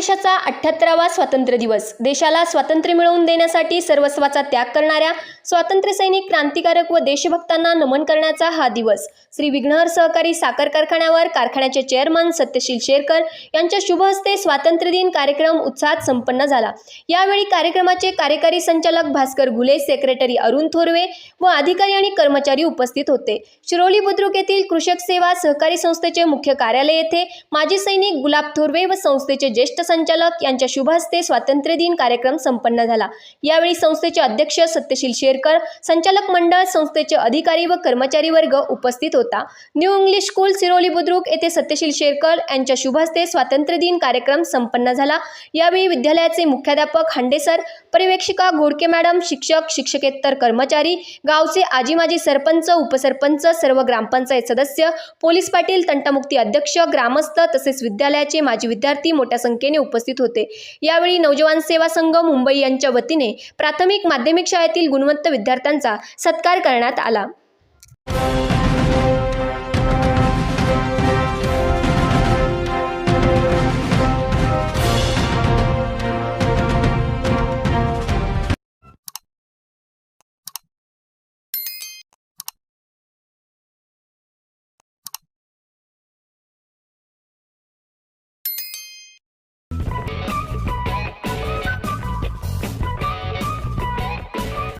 अठ्ठ्याहत्तरावा स्वातंत्र्य दिवस. देशाला स्वातंत्र्य मिळवून देण्यासाठी सर्वस्वाचा त्याग करणाऱ्या स्वातंत्र्य सैनिक क्रांतिकारक व देशभक्तांना नमन करण्याचा हा दिवस. श्री विघ्नहर सहकारी साखर कारखान्यावर कारखान्याचे चेअरमन सत्यशील शेरकर यांच्या शुभ हस्ते स्वातंत्र्य दिन कार्यक्रम उत्साहात संपन्न झाला. यावेळी कार्यक्रमाचे कार्यकारी संचालक भास्कर घुले सेक्रेटरी अरुण थोरवे व अधिकारी आणि कर्मचारी उपस्थित होते. शिरोली बुद्रुक येथील कृषक सेवा सहकारी संस्थेचे मुख्य कार्यालय येथे माजी सैनिक गुलाब थोरवे व संस्थेचे ज्येष्ठ संचालक यांच्या शुभ हस्ते स्वातंत्र्य दिन कार्यक्रम संपन्न झाला. यावेळी संस्थेचे अध्यक्ष सत्यशील शेरकर संचालक मंडळ संस्थेचे अधिकारी व कर्मचारी वर्ग उपस्थित होता. New English school Siroli Budruk येथे सत्यशील शेरकर यांच्या शुभ हस्ते स्वातंत्र्य दिन कार्यक्रम संपन्न झाला. यावेळी विद्यालयाचे मुख्याध्यापक हांडेसर पर्यवेक्षिका घोडके मॅडम शिक्षक शिक्षकेतर कर्मचारी गावचे आजी माजी सरपंच उपसरपंच सर्व ग्रामपंचायत सदस्य पोलीस पाटील तंटामुक्ती अध्यक्ष ग्रामस्थ तसेच विद्यालयाचे माजी विद्यार्थी मोठ्या संख्येने उपस्थित होते. यावेळी नवजवान सेवा संघ मुंबई यांच्या वतीने प्राथमिक माध्यमिक शाळेतील गुणवंत विद्यार्थ्यांचा सत्कार करण्यात आला.